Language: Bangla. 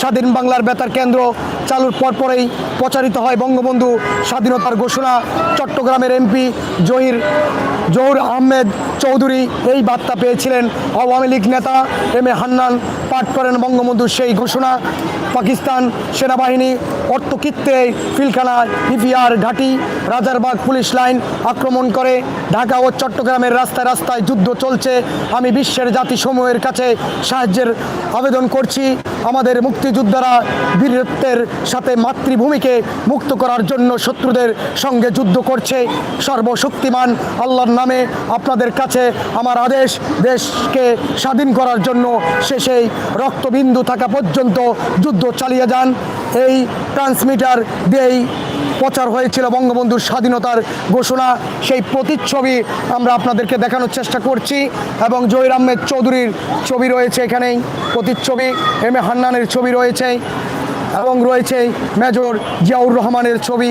স্বাধীন বাংলার বেতার কেন্দ্র চালুর পরপরেই প্রচারিত হয় বঙ্গবন্ধু স্বাধীনতার ঘোষণা চট্টগ্রামের এমপি জহির জহুর আহমেদ চৌধুরী এই বার্তা পেয়েছিলেন আওয়ামী লীগ নেতা এম এ হান্নান। পাঠ করেন বঙ্গবন্ধুর সেই ঘোষণা। পাকিস্তান সেনাবাহিনী অর্থকিত্তে ফিলখানা ইপিআর ঘাঁটি। রাজারবাগ পুলিশ লাইন আক্রমণ করে। ঢাকা ও চট্টগ্রামের রাস্তায় রাস্তায় যুদ্ধ চলছে। আমি বিশ্বের জাতিসমূহের কাছে সাহায্যের আবেদন করছি। আমাদের মুক্তিযোদ্ধারা বীরত্বের সাথে মাতৃভূমিকে মুক্ত করার জন্য শত্রুদের সঙ্গে যুদ্ধ করছে। সর্বশক্তিমান আল্লাহর নামে আপনাদের কাছে আমার আদেশ, দেশকে স্বাধীন করার জন্য শেষেই রক্তবিন্দু থাকা পর্যন্ত যুদ্ধ চালিয়ে যান। এই ট্রান্সমিটার দিয়েই প্রচার হয়েছিল বঙ্গবন্ধুর স্বাধীনতার ঘোষণা। সেই প্রতিচ্ছবি আমরা আপনাদেরকে দেখানোর চেষ্টা করছি এবং জহির আহমেদ চৌধুরীর ছবি রয়েছে এখানেই। প্রতিচ্ছবি, এম এ হান্নানের ছবি রয়েছে এবং রয়েছে মেজর জিয়াউর রহমানের ছবি।